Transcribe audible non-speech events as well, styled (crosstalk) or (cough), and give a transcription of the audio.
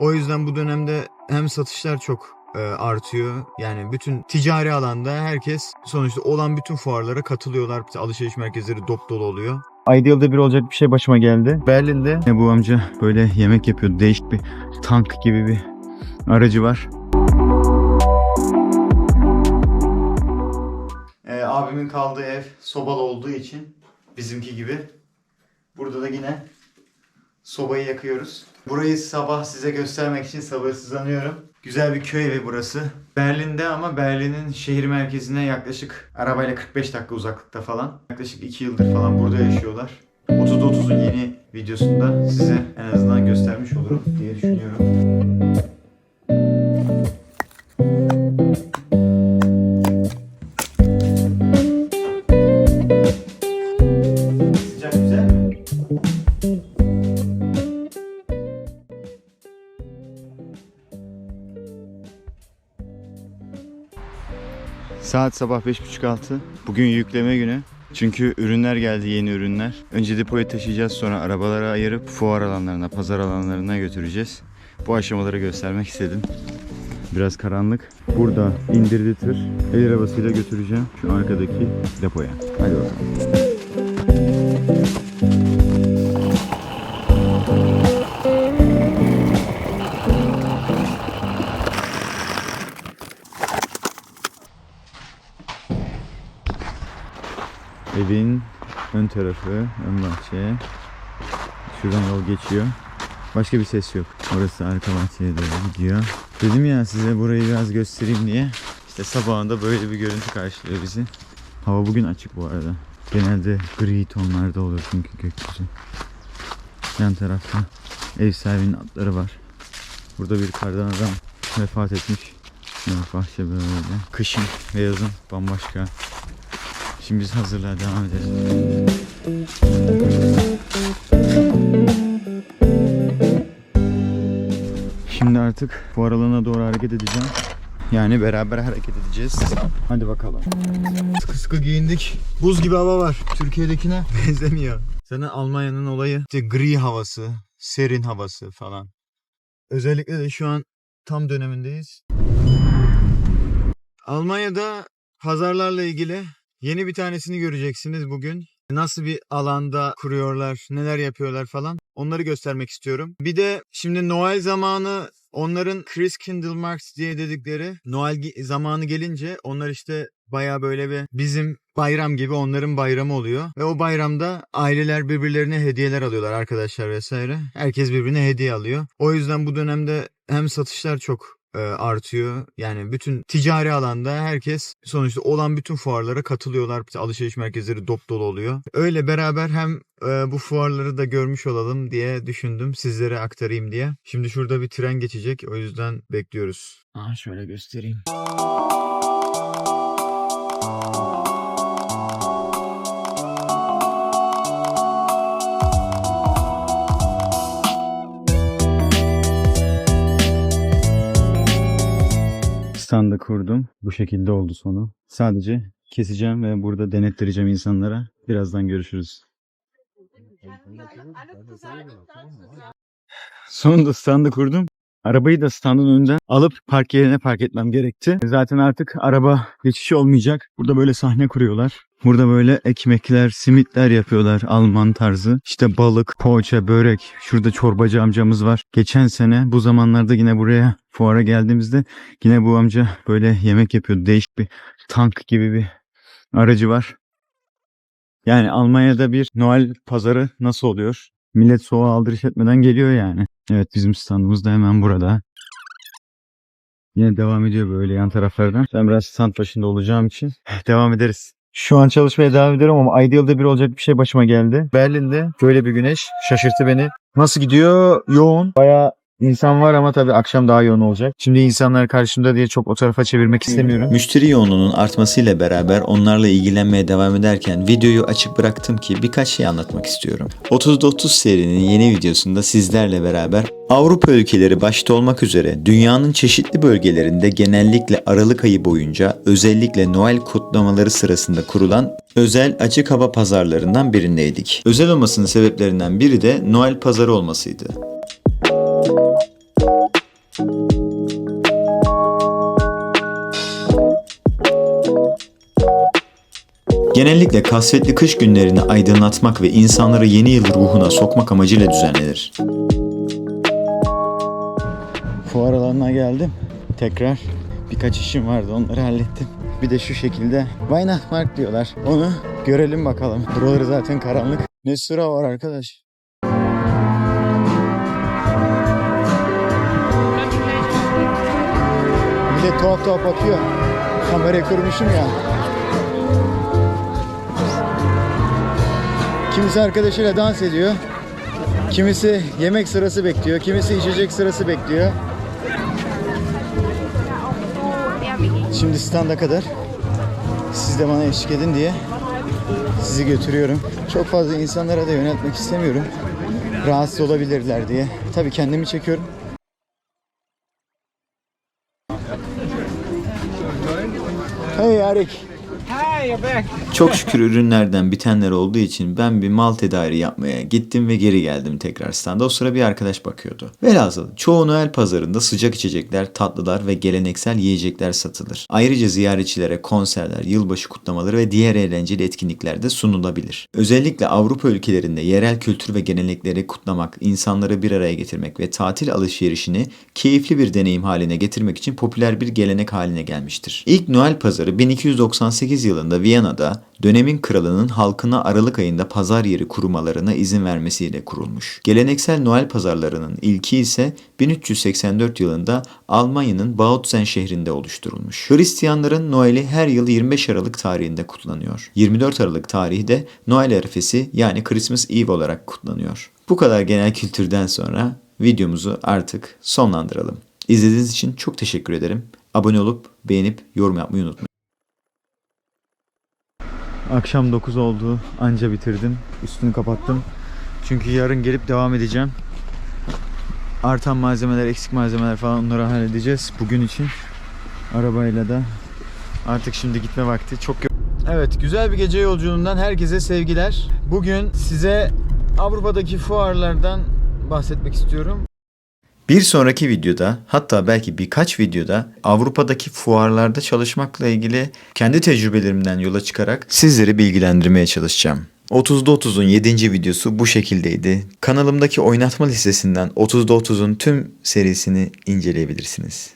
O yüzden bu dönemde hem satışlar çok e, artıyor. Yani bütün ticari alanda herkes sonuçta olan bütün fuarlara katılıyorlar. İşte alışveriş merkezleri dop dolu oluyor. Ideal'da bir olacak bir şey başıma geldi. Berlin'de ne bu amca böyle yemek yapıyor. Değişik bir tank gibi bir aracı var. Ee, abimin kaldığı ev sobalı olduğu için bizimki gibi. Burada da yine sobayı yakıyoruz. Burayı sabah size göstermek için sabırsızlanıyorum. Güzel bir köy evi burası. Berlin'de ama Berlin'in şehir merkezine yaklaşık arabayla 45 dakika uzaklıkta falan. Yaklaşık 2 yıldır falan burada yaşıyorlar. 30'da 30'un yeni videosunda size en azından göstermiş olurum diye düşünüyorum. Saat sabah 5.30-6. Bugün yükleme günü. Çünkü ürünler geldi yeni ürünler. Önce depoya taşıyacağız sonra arabalara ayırıp fuar alanlarına, pazar alanlarına götüreceğiz. Bu aşamaları göstermek istedim. Biraz karanlık. Burada indirdi tır. El arabasıyla götüreceğim şu arkadaki depoya. Hadi bakalım. Evin ön tarafı, ön bahçe. Şuradan yol geçiyor. Başka bir ses yok. Orası arka bahçeye doğru gidiyor. Dedim ya size burayı biraz göstereyim diye. İşte sabahında böyle bir görüntü karşılıyor bizi. Hava bugün açık bu arada. Genelde gri tonlarda olur çünkü gökyüzü. Yan tarafta ev sahibinin atları var. Burada bir kardan adam vefat etmiş. Evet, bahçe böyle. Kışın ve yazın bambaşka. Şimdi biz hazırlığa devam edelim. Şimdi artık fuar alanına doğru hareket edeceğim. Yani beraber hareket edeceğiz. Hadi bakalım. Sıkı sıkı giyindik. Buz gibi hava var. Türkiye'dekine (laughs) benzemiyor. Sana Almanya'nın olayı işte gri havası, serin havası falan. Özellikle de şu an tam dönemindeyiz. Almanya'da pazarlarla ilgili Yeni bir tanesini göreceksiniz bugün. Nasıl bir alanda kuruyorlar, neler yapıyorlar falan. Onları göstermek istiyorum. Bir de şimdi Noel zamanı onların Christkindlmarkt diye dedikleri Noel zamanı gelince onlar işte baya böyle bir bizim bayram gibi onların bayramı oluyor. Ve o bayramda aileler birbirlerine hediyeler alıyorlar arkadaşlar vesaire. Herkes birbirine hediye alıyor. O yüzden bu dönemde hem satışlar çok artıyor. Yani bütün ticari alanda herkes sonuçta olan bütün fuarlara katılıyorlar. Alışveriş merkezleri dop dolu oluyor. Öyle beraber hem e, bu fuarları da görmüş olalım diye düşündüm. Sizlere aktarayım diye. Şimdi şurada bir tren geçecek. O yüzden bekliyoruz. Aa, şöyle göstereyim. Standı kurdum. Bu şekilde oldu sonu. Sadece keseceğim ve burada denettireceğim insanlara. Birazdan görüşürüz. Sonunda standı kurdum. Arabayı da standın önünden alıp park yerine park etmem gerekti. Zaten artık araba geçişi olmayacak. Burada böyle sahne kuruyorlar. Burada böyle ekmekler, simitler yapıyorlar Alman tarzı. İşte balık, poğaça, börek. Şurada çorbacı amcamız var. Geçen sene bu zamanlarda yine buraya fuara geldiğimizde yine bu amca böyle yemek yapıyor. Değişik bir tank gibi bir aracı var. Yani Almanya'da bir Noel pazarı nasıl oluyor? Millet soğuğa aldırış etmeden geliyor yani. Evet bizim standımız da hemen burada. Yine devam ediyor böyle yan taraflardan. Ben biraz stand başında olacağım için devam ederiz. Şu an çalışmaya devam ediyorum ama Ideal'da bir olacak bir şey başıma geldi. Berlin'de böyle bir güneş şaşırttı beni. Nasıl gidiyor? Yoğun. Bayağı insan var ama tabii akşam daha yoğun olacak. Şimdi insanlar karşımda diye çok o tarafa çevirmek istemiyorum. Müşteri yoğunluğunun artmasıyla beraber onlarla ilgilenmeye devam ederken videoyu açık bıraktım ki birkaç şey anlatmak istiyorum. 30'da 30 serinin yeni videosunda sizlerle beraber Avrupa ülkeleri başta olmak üzere dünyanın çeşitli bölgelerinde genellikle Aralık ayı boyunca özellikle Noel kutlamaları sırasında kurulan özel açık hava pazarlarından birindeydik. Özel olmasının sebeplerinden biri de Noel pazarı olmasıydı. Genellikle kasvetli kış günlerini aydınlatmak ve insanları yeni yıl ruhuna sokmak amacıyla düzenlenir. Fuar alanına geldim. Tekrar birkaç işim vardı onları hallettim. Bir de şu şekilde Weihnachtsmarkt diyorlar. Onu görelim bakalım. Buraları zaten karanlık. Ne sıra var arkadaş. Millet tuhaf tuhaf bakıyor. Kamerayı kırmışım ya. Kimisi arkadaşıyla dans ediyor. Kimisi yemek sırası bekliyor. Kimisi içecek sırası bekliyor. Şimdi standa kadar siz de bana eşlik edin diye sizi götürüyorum. Çok fazla insanlara da yöneltmek istemiyorum. Rahatsız olabilirler diye. Tabii kendimi çekiyorum. Hey Arik. Çok şükür ürünlerden bitenler olduğu için ben bir mal tedariği yapmaya gittim ve geri geldim tekrar standa. O sıra bir arkadaş bakıyordu. Velhasıl çoğu Noel pazarında sıcak içecekler, tatlılar ve geleneksel yiyecekler satılır. Ayrıca ziyaretçilere konserler, yılbaşı kutlamaları ve diğer eğlenceli etkinlikler de sunulabilir. Özellikle Avrupa ülkelerinde yerel kültür ve gelenekleri kutlamak, insanları bir araya getirmek ve tatil alışverişini keyifli bir deneyim haline getirmek için popüler bir gelenek haline gelmiştir. İlk Noel pazarı 1298 yılında Viyana'da dönemin kralının halkına Aralık ayında pazar yeri kurmalarına izin vermesiyle kurulmuş. Geleneksel Noel pazarlarının ilki ise 1384 yılında Almanya'nın Bautzen şehrinde oluşturulmuş. Hristiyanların Noel'i her yıl 25 Aralık tarihinde kutlanıyor. 24 Aralık tarihi de Noel arifesi yani Christmas Eve olarak kutlanıyor. Bu kadar genel kültürden sonra videomuzu artık sonlandıralım. İzlediğiniz için çok teşekkür ederim. Abone olup beğenip yorum yapmayı unutmayın. Akşam 9 oldu. Anca bitirdim. Üstünü kapattım. Çünkü yarın gelip devam edeceğim. Artan malzemeler, eksik malzemeler falan onları halledeceğiz. Bugün için arabayla da artık şimdi gitme vakti. Çok Evet, güzel bir gece yolculuğundan herkese sevgiler. Bugün size Avrupa'daki fuarlardan bahsetmek istiyorum. Bir sonraki videoda hatta belki birkaç videoda Avrupa'daki fuarlarda çalışmakla ilgili kendi tecrübelerimden yola çıkarak sizleri bilgilendirmeye çalışacağım. 30'da 30'un 7. videosu bu şekildeydi. Kanalımdaki oynatma listesinden 30'da 30'un tüm serisini inceleyebilirsiniz.